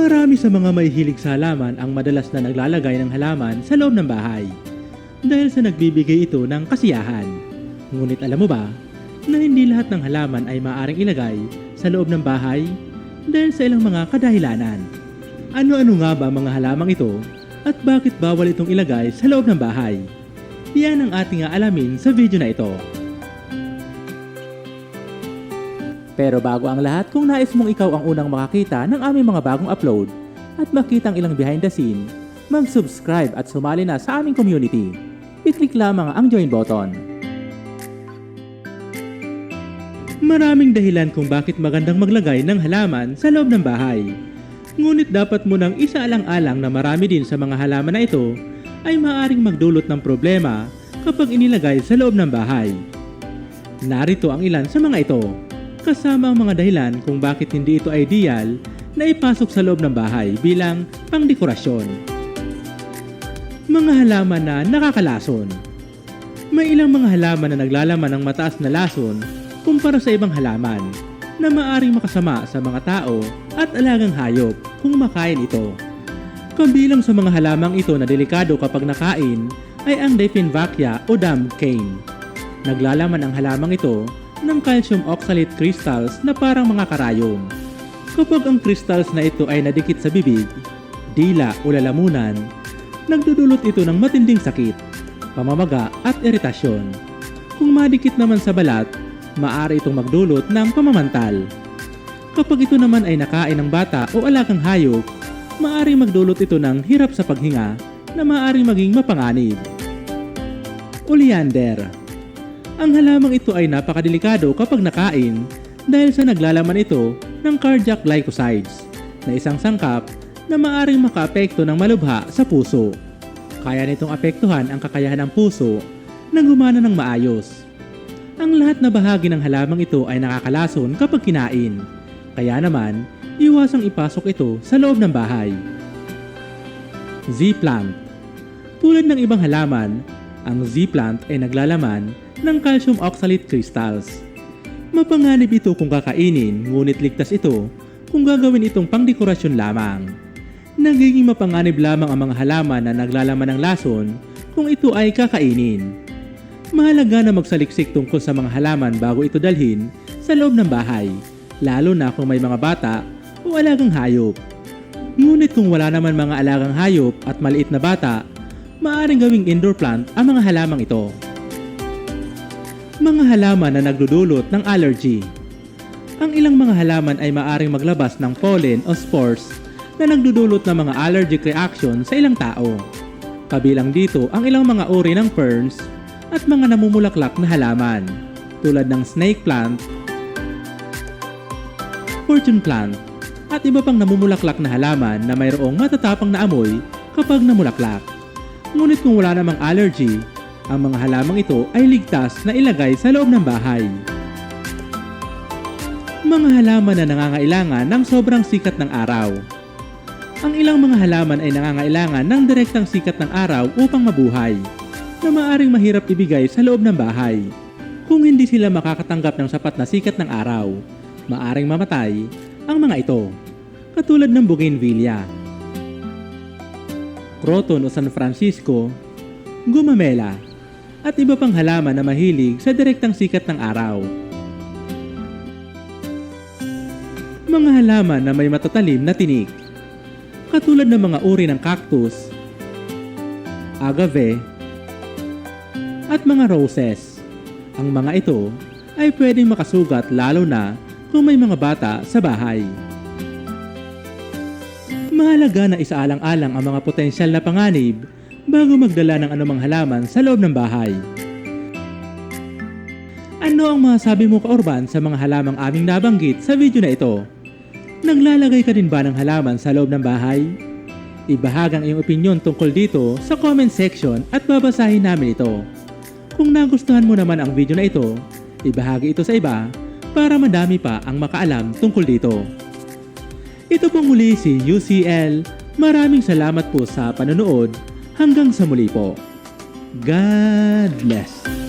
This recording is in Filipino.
Marami sa mga may sa halaman ang madalas na naglalagay ng halaman sa loob ng bahay dahil sa nagbibigay ito ng kasiyahan. Ngunit alam mo ba na hindi lahat ng halaman ay maaaring ilagay sa loob ng bahay dahil sa ilang mga kadahilanan. Ano-ano nga ba mga halamang ito at bakit bawal itong ilagay sa loob ng bahay? Yan ang ating aalamin sa video na ito. Pero bago ang lahat, kung nais mong ikaw ang unang makakita ng aming mga bagong upload at makita ang ilang behind the scene, mag-subscribe at sumali na sa aming community. I-click lamang ang join button. Maraming dahilan kung bakit magandang maglagay ng halaman sa loob ng bahay. Ngunit dapat mo nang isaalang-alang na marami din sa mga halaman na ito ay maaring magdulot ng problema kapag inilagay sa loob ng bahay. Narito ang ilan sa mga ito, kasama ang mga dahilan kung bakit hindi ito ideal na ipasok sa loob ng bahay bilang pangdekorasyon. Mga halaman na nakakalason May ilang mga halaman na naglalaman ng mataas na lason kumpara sa ibang halaman na maaring makasama sa mga tao at alagang hayop kung makain ito. Kabilang sa mga halamang ito na delikado kapag nakain ay ang Diphynvacchia o dam cane. Naglalaman ang halamang ito ng calcium oxalate crystals na parang mga karayom. Kapag ang crystals na ito ay nadikit sa bibig, dila o lalamunan, nagdudulot ito ng matinding sakit, pamamaga at iritasyon. Kung madikit naman sa balat, maaari itong magdulot ng pamamantal. Kapag ito naman ay nakain ng bata o alagang hayop, maaari magdulot ito ng hirap sa paghinga na maaari maging mapanganib. Oleander Ang halamang ito ay napakadelikado kapag nakain dahil sa naglalaman ito ng cardiac glycosides na isang sangkap na maaring makaapekto ng malubha sa puso. Kaya nitong apektuhan ang kakayahan ng puso na gumana ng maayos. Ang lahat na bahagi ng halamang ito ay nakakalason kapag kinain. Kaya naman, iwasang ipasok ito sa loob ng bahay. Z-plant Tulad ng ibang halaman, ang Z-plant ay naglalaman ng calcium oxalate crystals. Mapanganib ito kung kakainin, ngunit ligtas ito kung gagawin itong pangdekorasyon lamang. Nagiging mapanganib lamang ang mga halaman na naglalaman ng lason kung ito ay kakainin. Mahalaga na magsaliksik tungkol sa mga halaman bago ito dalhin sa loob ng bahay, lalo na kung may mga bata o alagang hayop. Ngunit kung wala naman mga alagang hayop at maliit na bata, maaaring gawing indoor plant ang mga halamang ito. Mga halaman na nagdudulot ng allergy Ang ilang mga halaman ay maaaring maglabas ng pollen o spores na nagdudulot ng mga allergic reaction sa ilang tao. Kabilang dito ang ilang mga uri ng ferns at mga namumulaklak na halaman tulad ng snake plant, fortune plant, at iba pang namumulaklak na halaman na mayroong matatapang na amoy kapag namulaklak. Ngunit kung wala namang allergy, ang mga halamang ito ay ligtas na ilagay sa loob ng bahay. Mga halaman na nangangailangan ng sobrang sikat ng araw. Ang ilang mga halaman ay nangangailangan ng direktang sikat ng araw upang mabuhay, na maaring mahirap ibigay sa loob ng bahay. Kung hindi sila makakatanggap ng sapat na sikat ng araw, maaring mamatay ang mga ito, katulad ng bougainvillea, croton o San Francisco, gumamela, at iba pang halaman na mahilig sa direktang sikat ng araw. Mga halaman na may matatalim na tinik, katulad ng mga uri ng cactus, agave, at mga roses. Ang mga ito ay pwedeng makasugat lalo na kung may mga bata sa bahay. Mahalaga na isaalang-alang ang mga potensyal na panganib bago magdala ng anumang halaman sa loob ng bahay. Ano ang masasabi mo kaorban sa mga halamang aming nabanggit sa video na ito? Naglalagay ka din ba ng halaman sa loob ng bahay? Ibahag ang iyong opinion tungkol dito sa comment section at babasahin namin ito. Kung nagustuhan mo naman ang video na ito, ibahagi ito sa iba para madami pa ang makaalam tungkol dito. Ito pong muli si UCL. Maraming salamat po sa panonood. Hanggang sa muli po. God bless.